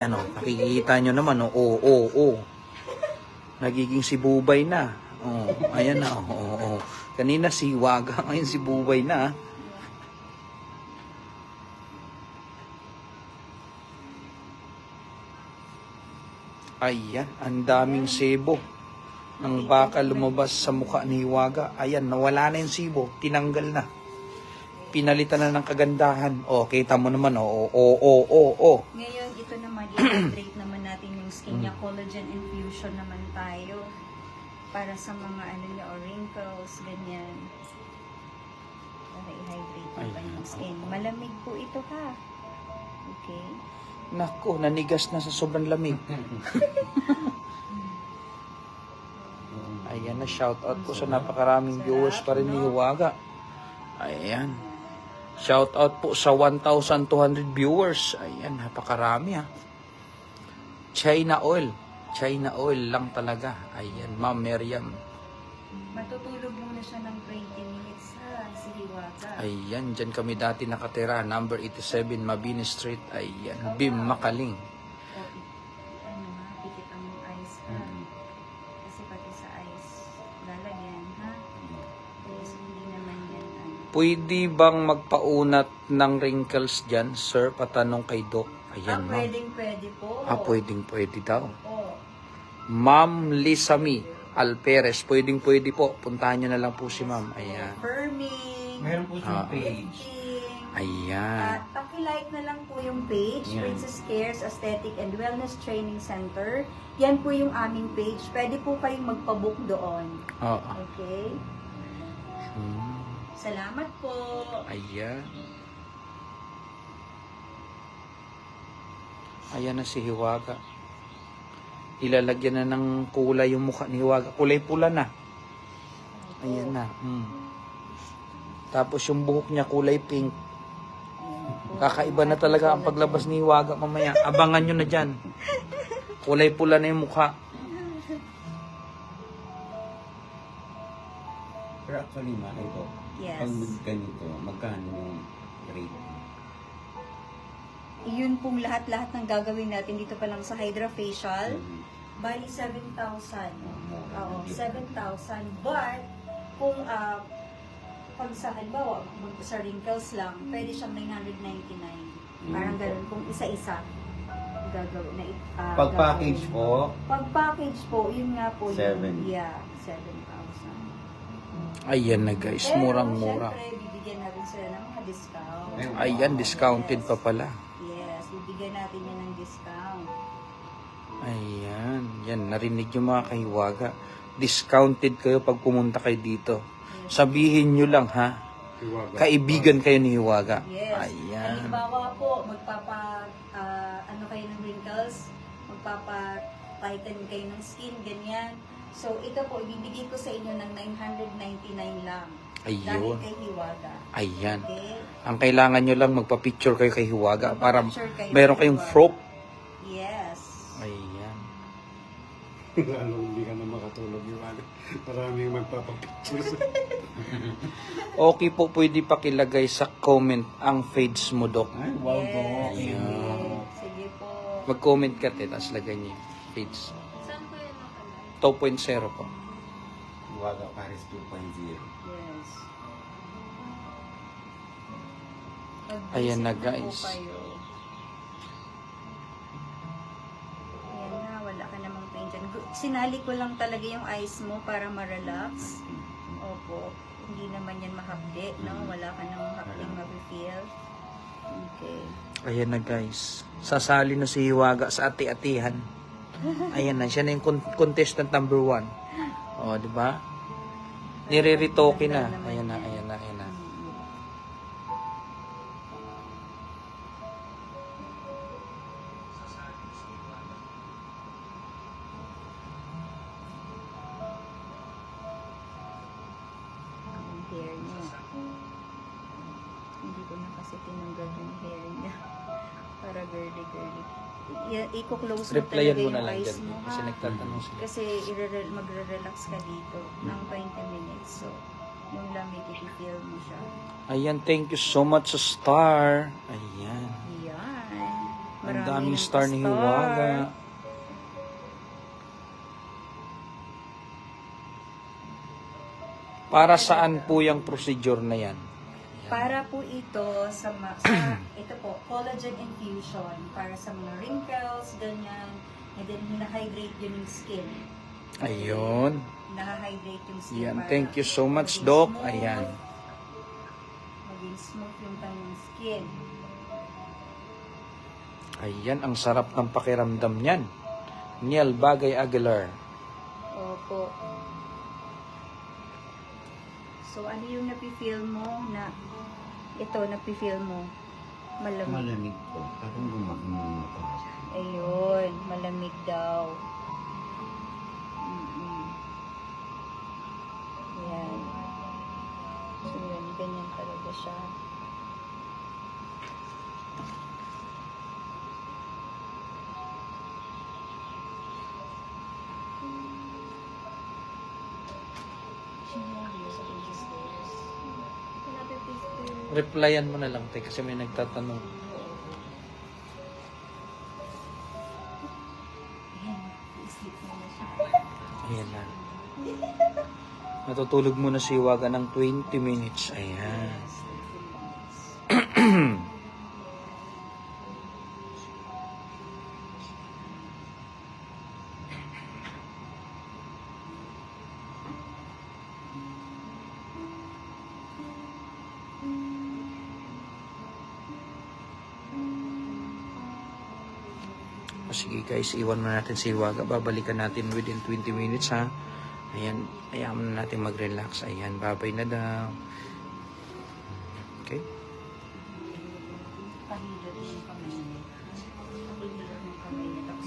Ano, nakikita nyo naman, oh, oo, oo, oo. Nagiging si Bubay na. Oh, ayan na, oo, oo, oo. Kanina si Waga, ngayon si Bubay na. ah. Ayan, ang daming sebo. Ang baka lumabas sa mukha ni Waga. Ayan, nawala na yung sibo. Tinanggal na. Pinalitan na ng kagandahan. O, kita mo naman, oo, oo, oo, oo, oo. Ngayon, ito naman, i-hydrate naman natin yung skin niya. Collagen infusion naman tayo. Para sa mga ano niya, or wrinkles, ganyan. Para i-hydrate Ayan, yung skin. Malamig po ito ha. Okay. Nako, nanigas na sa sobrang lamig. Ayan na, shout out po sa napakaraming viewers pa rin ni Hiwaga. Ayan. Shout out po sa 1,200 viewers. Ayan, napakarami ha. China oil. China oil lang talaga. Ayan, Ma'am Miriam. Matutulog muna siya ng 20 minutes ha, si Hiwaga. Ayan, dyan kami dati nakatira. Number 87, Mabini Street. Ayan, Bim Makaling. O, i- ano ha, pikit ang eyes ha. Kasi pati sa eyes, lalagyan ha. Kasi hindi naman yan ano. Pwede bang magpaunat ng wrinkles dyan, sir? Patanong kay Doc. Ayan, ah, ma'am. pwedeng pwede po. Ah, pwedeng pwede daw. Po. Ma'am Lisami Alperes, pwedeng pwede po. Puntahan nyo na lang po si ma'am. Ayan. Confirming. Meron po siyang Ah. page. Ayan. At pakilike na lang po yung page, Yan. Princess Cares Aesthetic and Wellness Training Center. Yan po yung aming page. Pwede po kayong magpabook doon. Oo. Okay? Hmm. Salamat po. Ayan. Ayan na si Hiwaga. Ilalagyan na ng kulay yung mukha ni Hiwaga. Kulay pula na. Ayan na. Mm. Tapos yung buhok niya kulay pink. Kakaiba na talaga ang paglabas ni Hiwaga mamaya. Abangan nyo na dyan. Kulay pula na yung mukha. Pero actually, ma, ito, Yes. pag ganito, magkano yung rate? Yun pong lahat-lahat ng gagawin natin dito pa lang sa Hydra Facial. Mhm. Bali, 7,000. Mura Oo, lang din. 7,000. But, kung ah, pag sa halimbawa, mag- sa wrinkles lang, pwede siyang 999. Parang Mm. ganun, kung isa-isa gagawin na ah, Pag package gagawin. po, Pag package po, yun nga po Seven. yung, yeah, 7,000. Ayan na guys. Pero, Murang-mura. syempre, bibigyan natin sila ng mga discount. Ayan, discounted pa pala. Yes, bibigyan natin yan ng discount. Ayan. Yan, narinig yung mga kahiwaga. Discounted kayo pag pumunta kayo dito. Sabihin nyo lang ha. Kaibigan kayo ni Hiwaga. Yes. Ayan. Halimbawa po, magpapa, ah, ano kayo ng wrinkles, magpapa-tighten kayo ng skin, ganyan. So, ito po, ibibigay ko sa inyo ng 999 lang. Dahil Ayun. kay Hiwaga. Ayan. Okay? Ang kailangan nyo lang magpa-picture kayo kay Hiwaga para Magpa-picture kayo meron kay kayong Hiwaga. proof. Yes. Ayan. Lalo hindi ka na makatulog yung ano. Maraming magpapapictures. Okay po, pwede pakilagay sa comment ang fades mo, Dok. Ay, wow, yes. Sige. Ayan. Sige po. Mag-comment ka, te, tapos lagay niyo yung fades. Saan po yun nakalagay? 2.0 po. Waga Paris 2.0. Yes. Ayan na, guys. Ayan na, wala ka namang pain dyan. Sinali ko lang talaga yung eyes mo para ma-relax. Opo. Hindi naman yan mahapdi, no? Wala ka namang hapding ma-feel. Okay. Ayan na guys. Sasali na si Hiwaga sa ati-atihan. Ayan na, siya na yung con- contestant number one. O, di ba? Nire-retoke na. Ayan na, ayan na, ayan na. Hair niya. Hindi ko na kasi tinanggal yung hair niya. Para girly-girly. I-close mo Replyan talaga mo na yung lang eyes dyan. mo, Kasi ha? nagtatanong sila. Kasi irere- magre-relax ka dito ng 20 minutes. So, yung lamig, i-feel mo siya. Ayan, thank you so much sa star. Ayan. Yan. Ang daming ng star ni Hiwaga. Para saan po yung procedure na yan? Para po ito sa, sa ito po, collagen infusion para sa mga wrinkles, ganyan. And then, hinahydrate yun yung skin. Ayun. Nahahydrate yung skin. Yan. para Thank you so much, Doc. smooth, Ayan. Maging smooth yung kanyang skin. Ayan, ang sarap ng pakiramdam niyan. Niel Bagay Aguilar. Opo. So, ano yung napifeel mo na ito, napifeel mo? Malamig. Malamig po. Parang gumagamit ako. Ayun, malamig daw. Mm-mm. Yan. So, yun, ganyan talaga siya. Replyan mo na lang, te, kasi may nagtatanong. Ayan na. Natutulog muna si Waga ng 20 minutes. Ayan. O sige guys, iwan muna natin si Iwaga. Babalikan natin within 20 minutes ha. Ayan, ayaw na natin mag-relax. Ayan, babay na daw. Okay? Pahilo din yung kamay niya. Pahilo. Tapos